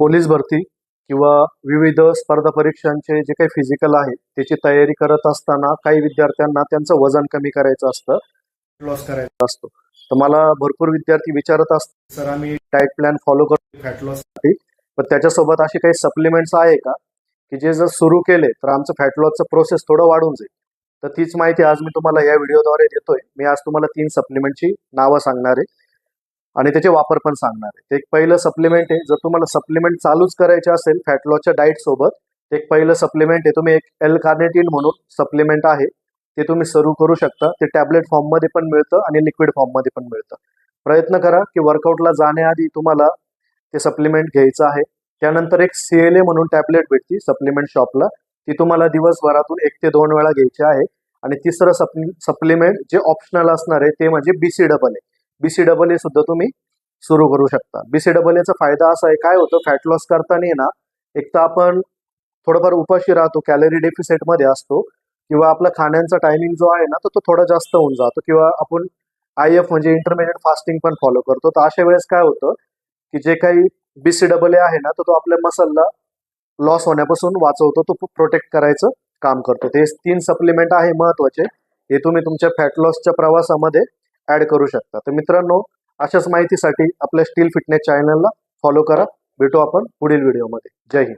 Police भरती किंवा विविध स्पर्धा परीक्षांचे जे काही फिजिकल आहे त्याची तयारी करत असताना काही विद्यार्थ्यांना त्यांचं वजन कमी करायचं असतं. लॉस करायचा असतो. तर मला भरपूर विद्यार्थी विचारत असतात. सर आम्ही डाएट प्लॅन फॉलो करतो फॅट लॉससाठी पण त्याच्यासोबत असे काही सप्लिमेंट्स आहे का? की जे जर सुरू केले तर आमचं फॅट लॉसचं प्रोसेस थोडं वाढून जाईल. तर तीच माहिती आज मी तुम्हाला या व्हिडिओद्वारे देतोय. मी आज तुम्हाला तीन सप्लिमेंटची नावं सांगणार आहे. आणि त्याचे वापर पण सांगणार आहे. ते एक पहिलं सप्लिमेंट आहे. जर तुम्हाला सप्लिमेंट चालूच करायचे असेल फॅटलॉच्या डाईट सोबत एक पहिलं सप्लिमेंट आहे. तुम्ही एक एल कार्नेटिन म्हणून सप्लिमेंट आहे. ते तुम्ही सुरू करू शकता. ते टॅबलेट फॉर्ममध्ये पण मिळतं आणि लिक्विड फॉर्ममध्ये पण मिळतं. प्रयत्न करा की वर्कआउटला जाण्याआधी तुम्हाला ते सप्लिमेंट घ्यायचं आहे. त्यानंतर एक सी एल ए म्हणून टॅबलेट भेटती सप्लिमेंट शॉपला ती तुम्हाला दिवसभरातून एक ते दोन वेळा घ्यायची आहे. आणि तिसरं सप्लि सप्लिमेंट जे ऑप्शनल असणार आहे ते म्हणजे बीसी डबल आहे बीसी डबल ए सुद्धा तुम्ही सुरू करू शकता. बीसी डबल एचा फायदा असा आहे काय होतं? फॅट लॉस करताना ना एक तर आपण थोडंफार उपाशी राहतो कॅलरी डेफिसिटमध्ये असतो किंवा आपला खाण्याचा टायमिंग जो आहे ना तो तो थोडा जास्त होऊन जातो किंवा आपण आय एफ म्हणजे इंटरमिडिएट फास्टिंग पण फॉलो करतो. तर अशा वेळेस काय होतं की जे काही बीसी डबल ए आहे ना तर तो आपल्या मसलला लॉस होण्यापासून वाचवतो तो प्रोटेक्ट करायचं काम करतो. ते तीन सप्लिमेंट आहे महत्त्वाचे. हे तुम्ही तुमच्या फॅट लॉसच्या प्रवासामध्ये ऍड करू शकता. तर मित्रांनो अशाच माहितीसाठी आपल्या स्टील फिटनेस चॅनलला फॉलो करा. भेटू आपण पुढील व्हिडिओमध्ये. जय हिंद.